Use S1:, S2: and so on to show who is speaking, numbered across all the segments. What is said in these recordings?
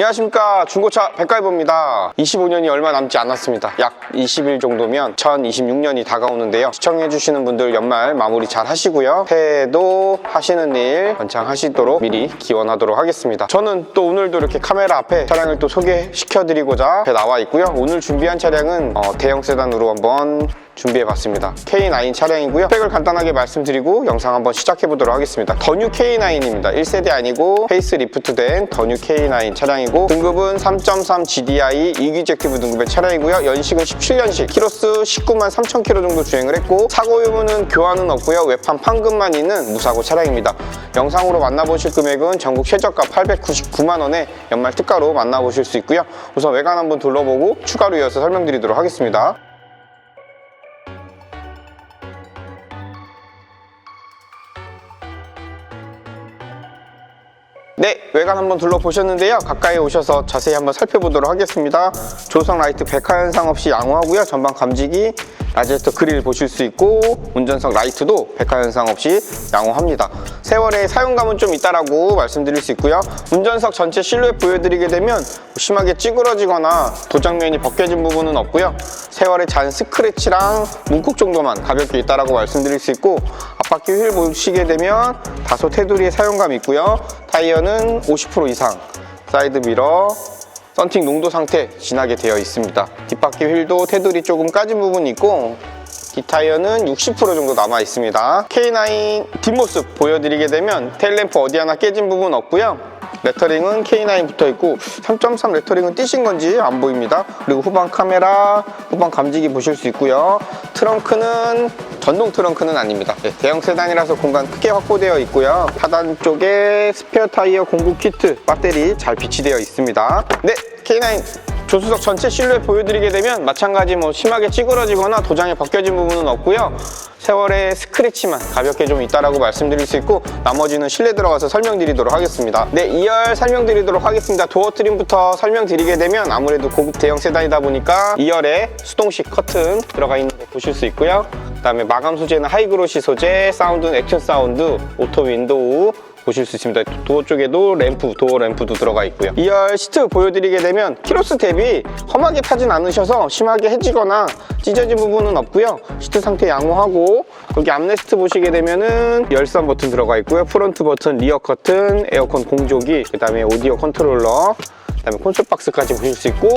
S1: 안녕하십니까 중고차 백가이버입니다 25년이 얼마 남지 않았습니다 약 20일 정도면 2026년이 다가오는데요 시청해주시는 분들 연말 마무리 잘 하시고요 새해에도 하시는 일 번창하시도록 미리 기원하도록 하겠습니다 저는 또 오늘도 이렇게 카메라 앞에 차량을 또 소개시켜드리고자 앞에 나와 있고요 오늘 준비한 차량은 어, 대형 세단으로 한번 준비해봤습니다. K9 차량이고요. 스펙을 간단하게 말씀드리고 영상 한번 시작해보도록 하겠습니다. 더뉴 K9입니다. 1세대 아니고 페이스 리프트된 더뉴 K9 차량이고 등급은 3.3 GDI 이규젝티브 등급의 차량이고요. 연식은 17년식, 키로수 19만 3천 킬로 정도 주행을 했고 사고 유무는 교환은 없고요. 외판 판금만 있는 무사고 차량입니다. 영상으로 만나보실 금액은 전국 최저가 899만 원에 연말 특가로 만나보실 수 있고요. 우선 외관 한번 둘러보고 추가로 이어서 설명드리도록 하겠습니다. 네, 외관 한번 둘러보셨는데요. 가까이 오셔서 자세히 한번 살펴보도록 하겠습니다. 조성 라이트 백화 현상 없이 양호하고요. 전방 감지기, 라제스터 그릴 보실 수 있고 운전석 라이트도 백화 현상 없이 양호합니다. 세월의 사용감은 좀 있다라고 말씀드릴 수 있고요. 운전석 전체 실루엣 보여드리게 되면 심하게 찌그러지거나 도장면이 벗겨진 부분은 없고요. 세월의 잔 스크래치랑 문콕 정도만 가볍게 있다라고 말씀드릴 수 있고 앞바퀴 휠 보시게 되면 다소 테두리의 사용감이 있고요. 타이어는 50% 이상, 사이드 미러, 썬팅 농도 상태 진하게 되어 있습니다. 뒷바퀴 휠도 테두리 조금 까진 부분이 있고 뒷타이어는 60% 정도 남아 있습니다. K9 뒷모습 보여드리게 되면 테일램프 어디 하나 깨진 부분 없고요. 레터링은 K9 붙어 있고 3.3 레터링은 띄신 건지 안 보입니다. 그리고 후방 카메라, 후방 감지기 보실 수 있고요. 트렁크는 전동 트렁크는 아닙니다. 네, 대형 세단이라서 공간 크게 확보되어 있고요. 하단 쪽에 스페어 타이어 공구 키트, 배터리 잘 비치되어 있습니다. 네, K9 조수석 전체 실루엣 보여드리게 되면 마찬가지 뭐 심하게 찌그러지거나 도장이 벗겨진 부분은 없고요. 세월의 스크래치만 가볍게 좀 있다라고 말씀드릴 수 있고 나머지는 실내 들어가서 설명드리도록 하겠습니다. 네, 2열 설명드리도록 하겠습니다. 도어 트림부터 설명드리게 되면 아무래도 고급 대형 세단이다 보니까 2열에 수동식 커튼 들어가 있는 거 보실 수 있고요. 그다음에 마감 소재는 하이그로시 소재, 사운드는 액션 사운드, 오토 윈도우, 보실 수 있습니다. 도어 쪽에도 램프, 도어 램프도 들어가 있고요. 2열 시트 보여드리게 되면 키로수 대비 험하게 타진 않으셔서 심하게 해지거나 찢어진 부분은 없고요. 시트 상태 양호하고 여기 암레스트 보시게 되면은 열선 버튼 들어가 있고요. 프론트 버튼, 리어 커튼, 에어컨 공조기, 그 다음에 오디오 컨트롤러, 그다음에 콘솔 박스까지 보실 수 있고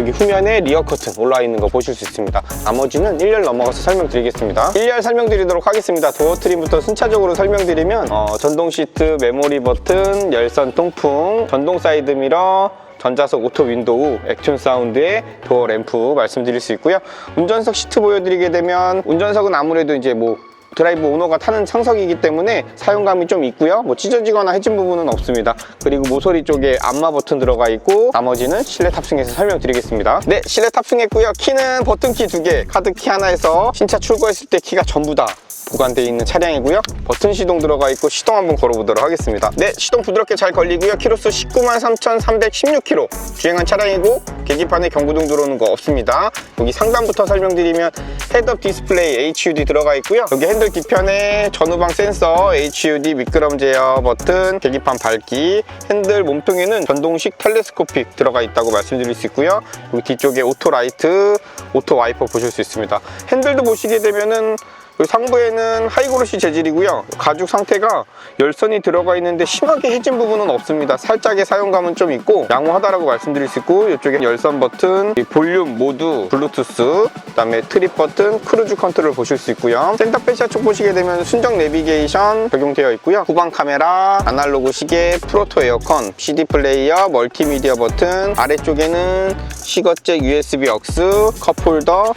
S1: 여기 후면에 리어 커튼 올라와 있는 거 보실 수 있습니다. 나머지는 1열 넘어가서 설명드리겠습니다. 1열 설명드리도록 하겠습니다. 도어 트림부터 순차적으로 설명드리면 어, 전동 시트, 메모리 버튼, 열선 통풍, 전동 사이드 미러, 전자석 오토 윈도우, 액션 사운드의 도어 램프 말씀드릴 수 있고요. 운전석 시트 보여드리게 되면 운전석은 아무래도 이제 뭐 드라이브 오너가 타는 창석이기 때문에 사용감이 좀 있고요. 뭐 찢어지거나 해진 부분은 없습니다. 그리고 모서리 쪽에 안마 버튼 들어가 있고 나머지는 실내 탑승해서 설명드리겠습니다. 네, 실내 탑승했고요. 키는 버튼키 두 개, 카드키 하나에서 신차 출고했을 때 키가 전부 다 보관되어 있는 차량이고요. 버튼 시동 들어가 있고 시동 한번 걸어보도록 하겠습니다. 네, 시동 부드럽게 잘 걸리고요. 키로수 19만 3,316km 주행한 차량이고 계기판에 경고등 들어오는 거 없습니다. 여기 상단부터 설명드리면 헤드업 디스플레이 HUD 들어가 있고요. 여기 핸들 뒤편에 전후방 센서, HUD 미끄럼 제어 버튼, 계기판 밝기, 핸들 몸통에는 전동식 텔레스코픽 들어가 있다고 말씀드릴 수 있고요. 여기 뒤쪽에 오토 라이트, 오토 와이퍼 보실 수 있습니다. 핸들도 보시게 되면은 상부에는 하이그로시 재질이고요. 가죽 상태가 열선이 들어가 있는데 심하게 해진 부분은 없습니다. 살짝의 사용감은 좀 있고 양호하다라고 말씀드릴 수 있고 이쪽에 열선 버튼, 이 볼륨 모두 블루투스, 그다음에 트립 버튼, 크루즈 컨트롤 보실 수 있고요. 센터 패시아 쪽 보시게 되면 순정 내비게이션 적용되어 있고요. 후방 카메라, 아날로그 시계, 프로토 에어컨, CD 플레이어, 멀티미디어 버튼, 아래쪽에는 시거잭 USB 억스, 컵홀더,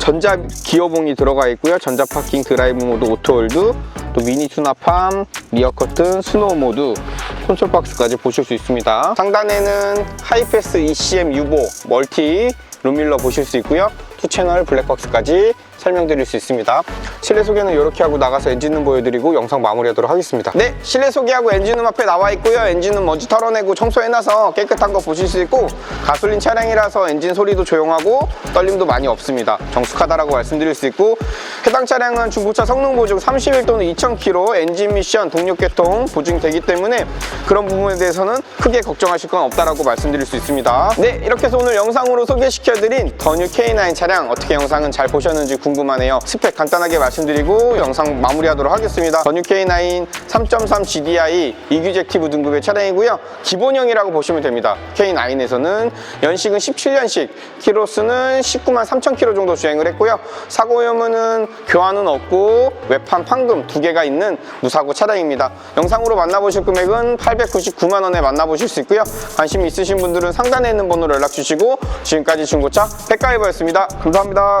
S1: 전자 기어봉이 들어가 있고요. 전자 파킹 드라이브 모드 오토홀드, 또 미니 수납함, 리어 커튼, 스노우 모드, 콘솔 박스까지 보실 수 있습니다. 상단에는 하이패스 ECM 유보 멀티 룸밀러 보실 수 있고요. 투 채널 블랙박스까지 설명드릴 수 있습니다. 실내 소개는 이렇게 하고 나가서 엔진룸 보여드리고 영상 마무리하도록 하겠습니다. 네, 실내 소개하고 엔진룸 앞에 나와 있고요. 엔진은 먼지 털어내고 청소해놔서 깨끗한 거 보실 수 있고 가솔린 차량이라서 엔진 소리도 조용하고 떨림도 많이 없습니다. 정숙하다라고 말씀드릴 수 있고 해당 차량은 중고차 성능 보증 30일 또는 2000km 엔진 미션 동력 개통 보증되기 때문에 그런 부분에 대해서는 크게 걱정하실 건 없다라고 말씀드릴 수 있습니다. 네, 이렇게 해서 오늘 영상으로 소개시켜드린 더뉴 K9 차량 어떻게 영상은 잘 보셨는지 궁금 하네요. 스펙 간단하게 말씀드리고 영상 마무리하도록 하겠습니다. 더뉴 K9 3.3 GDI 이규젝티브 등급의 차량이고요. 기본형이라고 보시면 됩니다. K9에서는 연식은 17년식, 키로수는 19만 3천 킬로 정도 주행을 했고요. 사고 위험은 교환은 없고 외판 판금 두 개가 있는 무사고 차량입니다. 영상으로 만나보실 금액은 899만 원에 만나보실 수 있고요. 관심 있으신 분들은 상단에 있는 번호로 연락 주시고 지금까지 중고차 백가이버였습니다. 감사합니다.